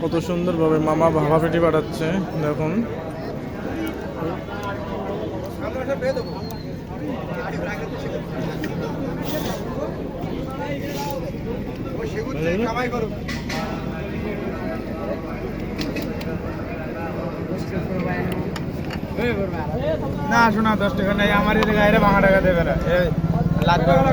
কত সুন্দরভাবে মামা ভাপা পেটি বাড়াচ্ছে দেখুন। না শোনা দশ টাকা নেই আমার এই গায়ে বাংলা টাকা দেবে না। লাগবে না।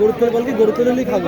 গরুত্ব বলকি গরুত্ব খাব।